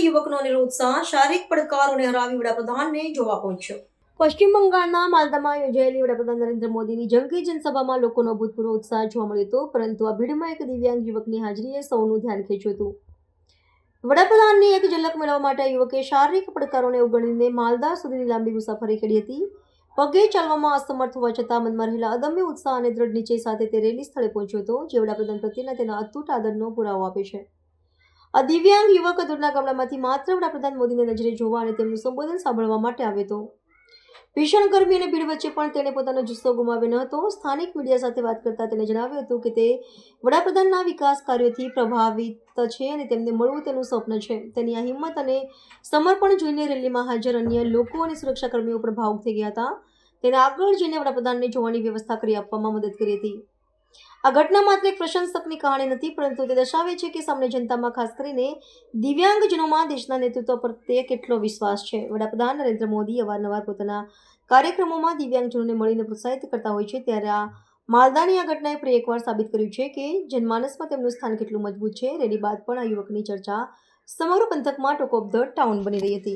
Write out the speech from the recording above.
યુવકનો અનેરો ઉત્સાહ, શારીરિક પડકારોને હરાવી વડાપ્રધાનને જોવા પહોંચ્યો. પશ્ચિમ બંગાળના માલદામાં યોજાયેલી વડાપ્રધાન નરેન્દ્ર મોદીની જંગી જનસભામાં લોકોનો અભૂતપૂર્વ ઉત્સાહ જોવા મળ્યો હતો, પરંતુ આ ભીડમાં એક દિવ્યાંગ યુવકની હાજરીએ સૌનું ધ્યાન ખેંચ્યું હતું. વડાપ્રધાનની એક ઝલક મેળવવા માટે યુવકે શારીરિક પડકારોને અવગણીને માલદા સુધીની લાંબી મુસાફરી કરી હતી. પગે ચાલવામાં અસમર્થ હોવા છતાં મનમાં રહેલા અદમ્ય ઉત્સાહ અને દ્રઢ નિશ્ચય સાથે તે રેલી સ્થળે પહોંચ્યો હતો, જે વડાપ્રધાન પ્રત્યેના તેના અતૂટ આદરનો પુરાવો આપે છે. આ દિવ્યાંગ યુવક દૂરના ગામડામાંથી માત્ર વડાપ્રધાન મોદીને નજરે જોવા અને તેમનું સંબોધન સાંભળવા માટે આવ્યો હતો. ભીષણ ગરમી અને ભીડ વચ્ચે પણ તેણે પોતાનો જુસ્સો ગુમાવ્યો ન હતો. સ્થાનિક મીડિયા સાથે વાત કરતા તેણે જણાવ્યું હતું કે તે વડાપ્રધાનના વિકાસ કાર્યોથી પ્રભાવિત છે અને તેમને મળવું તેનું સ્વપ્ન છે. તેની આ હિંમત અને સમર્પણ જોઈને રેલીમાં હાજર અન્ય લોકો અને સુરક્ષાકર્મીઓ પર ભાવુક થઈ ગયા હતા. તેને આગળ જઈને વડાપ્રધાનને જોવાની વ્યવસ્થા કરી આપવામાં મદદ કરી હતી. આ ઘટના માત્ર એક પ્રશંસકની કહાણી નથી, પરંતુ તે દર્શાવે છે કે સામાન્ય જનતામાં ખાસ કરીને દિવ્યાંગજનોમાં દેશના નેતૃત્વ પ્રત્યે કેટલો વિશ્વાસ છે. વડાપ્રધાન નરેન્દ્ર મોદી અવારનવાર પોતાના કાર્યક્રમોમાં દિવ્યાંગજનોને મળીને પ્રોત્સાહિત કરતા હોય છે. ત્યારે આ માલદાની આ ઘટનાએ ફરી એકવાર સાબિત કર્યું છે કે જનમાનસમાં તેમનું સ્થાન કેટલું મજબૂત છે. રેલી બાદ પણ આ યુવકની ચર્ચા સમગ્ર પંથકમાં ટોક ઓફ ધ ટાઉન બની રહી હતી.